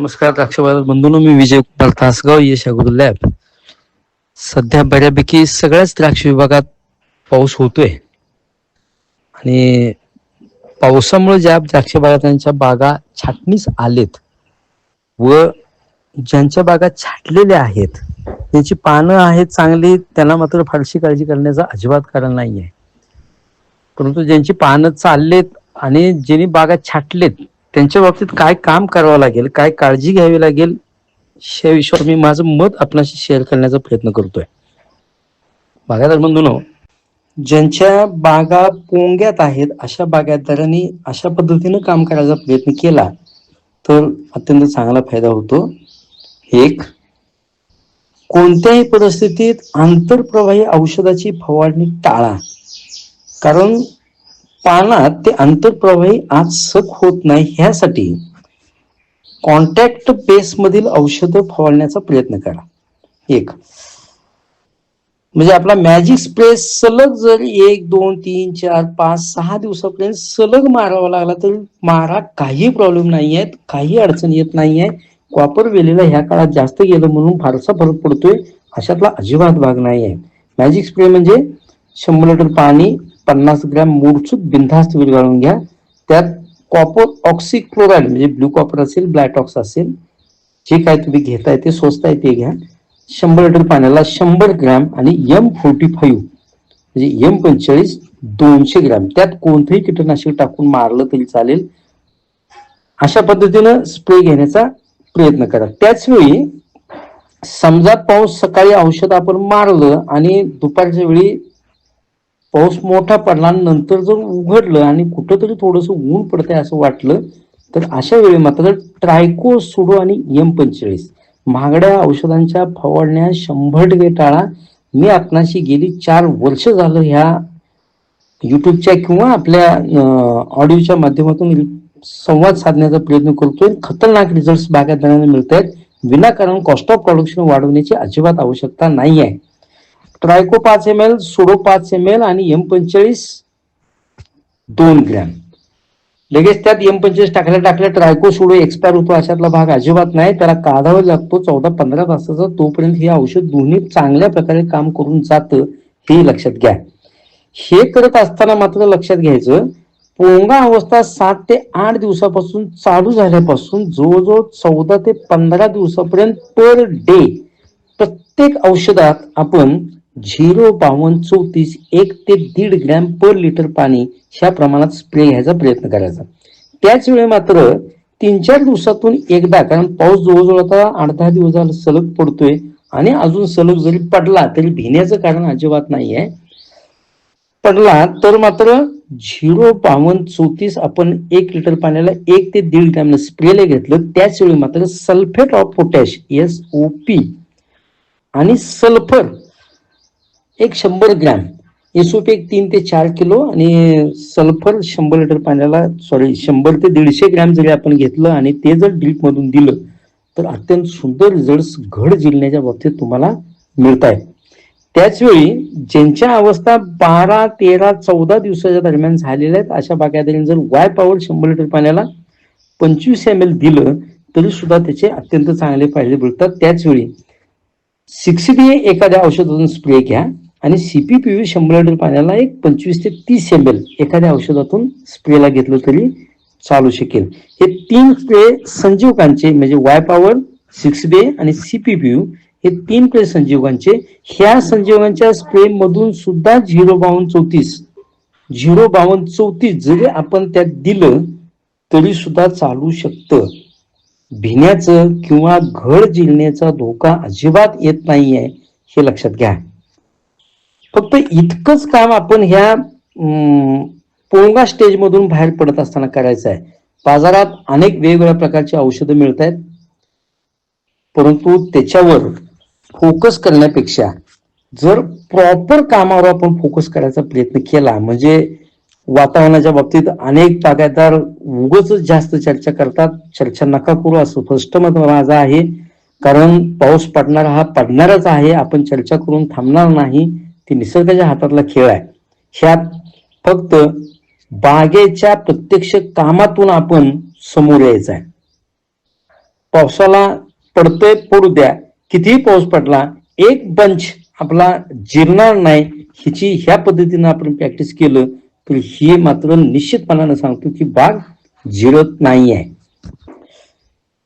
नमस्कार द्राक्षबाजार बंधून मी विजय कुमार तासगाव यश अगोदर लॅब. सध्या बऱ्यापैकी सगळ्याच द्राक्ष विभागात पाऊस होतोय. आणि पावसामुळे ज्या द्राक्ष बागायतांच्या बागा छाटणीस आलेत व ज्यांच्या बागा छाटलेल्या आहेत त्यांची पानं आहेत चांगली त्यांना मात्र फारशी काळजी करण्याचं अजिबात कारण नाही आहे परंतु ज्यांची पानं चाललेत आणि ज्यांनी बागा छाटलेत त्यांच्या बाबतीत काय काम करावं लागेल काय काळजी घ्यावी लागेल या विषयावर मी माझं मत आपणाशी शेअर करण्याचा प्रयत्न करतोय. बागायतदार बंधूनो ज्यांच्या बागा पोंग्यात आहेत अशा बागायतदारांनी अशा पद्धतीनं काम करायचा प्रयत्न केला तर अत्यंत चांगला फायदा होतो. एक कोणत्याही परिस्थितीत आंतरप्रवाही औषधाची फवारणी टाळा. कारण पानात ते आंतरप्रवाही आज सक होत नाही. ह्यासाठी कॉन्टॅक्ट बेसमधील औषधं फवारण्याचा प्रयत्न करा. एक म्हणजे आपला मॅजिक स्प्रे सलग जर एक दोन तीन चार पाच सहा दिवसापर्यंत सलग मारावा लागला तरी मारा काही प्रॉब्लेम नाही आहेत काही अडचण येत नाही आहे कॉपर वेलेला ह्या काळात जास्त गेलं म्हणून फारसा फरक पडतोय अशातला अजिबात भाग नाही आहे मॅजिक स्प्रे म्हणजे शंभर लिटर पाणी पन्नास ग्रॅम मूळचूक बिनधास्त विरघळून घ्या. त्यात कॉपर ऑक्सिक्लोराईड म्हणजे ब्लू कॉपर असेल ब्लॅटॉक्स असेल जे काय तुम्ही घेताय ते स्वस्त आहे ते घ्या. शंभर लिटर पाण्याला शंभर ग्रॅम आणि एम फोर्टी फाईव्ह म्हणजे एम पंचेचाळीस दोनशे ग्रॅम. त्यात कोणतंही कीटकनाशक टाकून मारलं तरी चालेल. अशा पद्धतीनं स्प्रे घेण्याचा प्रयत्न करा. त्याच वेळी समजा पाऊस सकाळी औषध आपण मारलं आणि दुपारच्या वेळी पाऊस मोठा पडला नंतर जर उघडलं आणि कुठंतरी थोडस ऊन पडतंय असं वाटलं तर अशा वेळी मात्र ट्रायको सुडो आणि एम पंचेचाळीस. महागड्या औषधांच्या फवारण्या शंभर टक्के टाळा. मी आपणाशी गेली चार वर्ष झालं ह्या युट्यूबच्या किंवा आपल्या ऑडिओच्या माध्यमातून संवाद साधण्याचा प्रयत्न करतोय. खतरनाक रिझल्ट बागायतदारांना मिळत आहेत विनाकारण कॉस्ट ऑफ प्रोडक्शन वाढवण्याची अजिबात आवश्यकता नाही आहे ट्रायको पाच एम एल सोडो पाच एम एल आणि एम पंचेचाळीस दोन ग्रॅम. लगेच त्यात एम पंचवीस टाकल्या टाकल्या ट्रायको सुडो एक्सपायर होतो अशातला भाग अजिबात नाही. त्याला काढावा लागतो. चौदा पंधरा तासाचा तोपर्यंत हे औषध दोन्ही चांगल्या प्रकारे काम करून जातं हे लक्षात घ्या. हे करत असताना मात्र लक्षात घ्यायचं पोंगा अवस्था सात ते आठ दिवसापासून चालू झाल्यापासून जवळजवळ चौदा ते पंधरा दिवसापर्यंत पर डे प्रत्येक औषधात आपण झिरो बावन्न चौतीस एक ते दीड ग्रॅम पर लिटर पाणी ह्या प्रमाणात स्प्रे घ्यायचा प्रयत्न करायचा. त्याच वेळी मात्र तीन चार दिवसातून एकदा कारण पाऊस जवळजवळ आता आठ दहा दिवस झाला सलग पडतोय आणि अजून सलग जरी पडला तरी भिण्याचं कारण अजिबात नाही आहे पडला तर मात्र झिरो बावन्न चौतीस आपण एक लिटर पाण्याला एक ते दीड ग्रॅम स्प्रेला घेतलं. त्याच वेळी मात्र sulphate of potash S O P आणि सल्फर एक शंभर ग्रॅम. एसओपी एक तीन ते चार किलो आणि सल्फर शंभर लिटर पाण्याला सॉरी शंभर ते दीडशे ग्रॅम जरी आपण घेतलं आणि ते जर ड्रिप मधून दिलं तर अत्यंत सुंदर रिझल्ट घड जिल्ह्याच्या बाबतीत तुम्हाला मिळत आहेत त्याचवेळी ज्यांच्या अवस्था बारा तेरा चौदा दिवसाच्या दरम्यान झालेल्या आहेत अशा बागायतदारांनी जर वाय पॉवर शंभर लिटर पाण्याला पंचवीस एम एल दिलं तरी सुद्धा त्याचे अत्यंत चांगले फायदे मिळतात. त्याच वेळी सिक्स बी एखाद्या औषधातून स्प्रे घ्या. आणि सीपीपीव्ही शंभर लिटर पाण्याला एक पंचवीस ते तीस एम एल एखाद्या औषधातून स्प्रेला घेतलं तरी चालू शकेल. हे तीन स्प्रे संजीवकांचे म्हणजे वाय पॉवर सिक्स बे आणि सीपीपीयू हे तीन प्ले संजीवकांचे. ह्या संजीवकांच्या स्प्रे मधून सुद्धा झिरो बावन्न चौतीस झिरो बावन्न चौतीस जरी आपण त्यात दिलं तरी सुद्धा चालू शकतं. भिण्याचं किंवा घड जिरण्याचा धोका अजिबात येत नाहीये हे लक्षात घ्या. फक्त इतकंच काम आपण ह्या पोंगा स्टेज मधून बाहेर पडत असताना करायचं आहे. बाजारात अनेक वेगवेगळ्या प्रकारची औषधं मिळत आहेत परंतु त्याच्यावर फोकस करण्यापेक्षा जर प्रॉपर कामावर आपण फोकस करायचा प्रयत्न केला म्हणजे वातावरणाच्या बाबतीत अनेक बागायतदार उगच जास्त चर्चा करतात. चर्चा नका करू असं स्पष्ट मत माझा आहे. कारण पाऊस पडणार हा पडणारच आहे. आपण चर्चा करून थांबणार नाही. ती निसर्गाच्या हातातला खेळ आहे. ह्यात फक्त बागेच्या प्रत्यक्ष कामातून आपण समोर यायचं आहे. पावसाला पडतोय पडू द्या. कितीही पाऊस पडला एक बंच आपला जिरणार नाही हिची ह्या पद्धतीनं आपण प्रॅक्टिस केलं तर ही मात्र निश्चितपणानं सांगतो की बाग जिरत नाही आहे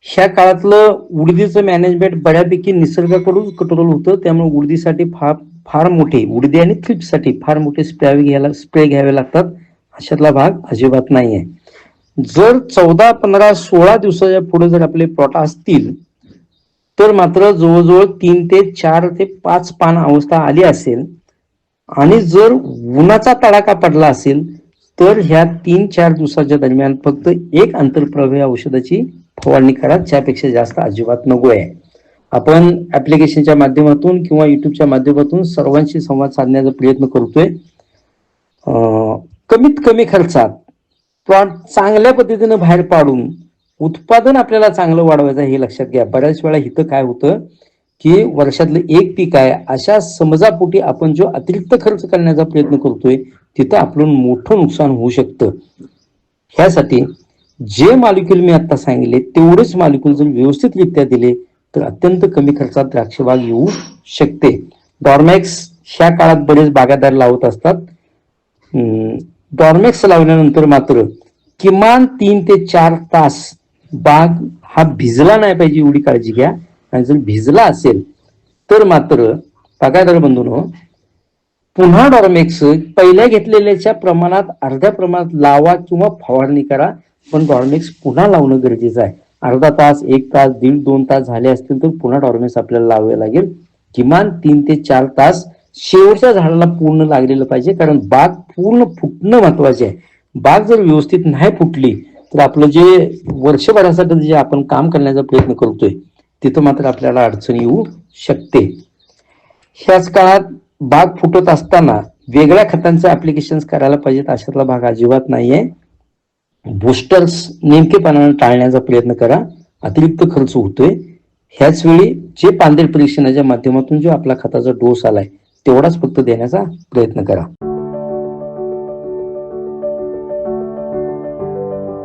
ह्या काळातलं उडदीचं मॅनेजमेंट बऱ्यापैकी निसर्गाकडून कंट्रोल होतं त्यामुळे उडदीसाठी फार फार मोठे उडदे आणि क्लिपसाठी फार मोठे स्प्रे घ्यायला स्प्रे घ्यावे लागतात. अशातला भाग अजिबात नाही आहे जर चौदा पंधरा सोळा दिवसाच्या पुढे जर आपले प्लॉट असतील तर मात्र जवळजवळ तीन ते चार ते पाच पान अवस्था आली असेल. आणि जर उन्हाचा तडाखा पडला असेल तर ह्या तीन चार दिवसाच्या दरम्यान फक्त एक आंतरप्रवाही औषधाची फवारणी करा त्यापेक्षा जास्त अजिबात नको आहे आपण ऍप्लिकेशनच्या माध्यमातून किंवा युट्यूबच्या माध्यमातून सर्वांशी संवाद साधण्याचा प्रयत्न करतोय. अं, कमीत कमी खर्चात प्लॉट चांगल्या पद्धतीनं बाहेर पाडून उत्पादन आपल्याला चांगलं वाढवायचं हे लक्षात घ्या. बऱ्याच वेळा इथं काय होतं की वर्षातलं एक पीक आहे अशा समजापोटी आपण जो अतिरिक्त खर्च करण्याचा प्रयत्न करतोय तिथं आपलं मोठं नुकसान होऊ शकतं. ह्यासाठी जे मालिक्युल मी आता सांगितले तेवढेच मालिक्युल जर व्यवस्थितरित्या दिले तर अत्यंत कमी खर्चात द्राक्ष बाग येऊ शकते. डॉर्मॅक्स ह्या काळात बरेच बागायतदार लावत असतात. हम्म, डॉर्मॅक्स लावल्यानंतर मात्र किमान तीन ते चार तास बाग हा भिजला नाही पाहिजे एवढी काळजी घ्या. आणि जर भिजला असेल तर मात्र बागायतदार बंधून पुन्हा डॉर्मेक्स पहिल्या घेतलेल्याच्या प्रमाणात अर्ध्या प्रमाणात लावा किंवा फवारणी करा. पण डॉर्मेक्स पुन्हा लावणं गरजेचं आहे. अर्धा तास एक तास दीड दोन तास झाले असतील तर पुन्हा डॉर्मेक्स आपल्याला लावावे लागेल. किमान तीन ते चार तास शेवटच्या झाडाला पूर्ण लागलेलं पाहिजे कारण बाग पूर्ण फुटणं महत्त्वाचे आहे. बाग जर व्यवस्थित नाही फुटली तर आपलं जे वर्षभरासाठी जे आपण काम करण्याचा प्रयत्न करतोय तिथं मात्र आपल्याला अडचण येऊ शकते. ह्याच काळात बाग फुटत असताना वेगळ्या खतांचं ऍप्लिकेशन करायला पाहिजेत अशातला भाग अजिबात नाहीये. बूस्टर्स नेमकेपणानं टाळण्याचा प्रयत्न करा. अतिरिक्त खर्च होतोय. ह्याच वेळी जे पांढरे परीक्षणाच्या माध्यमातून जो आपला खताचा डोस आलाय तेवढाच फक्त देण्याचा प्रयत्न करा.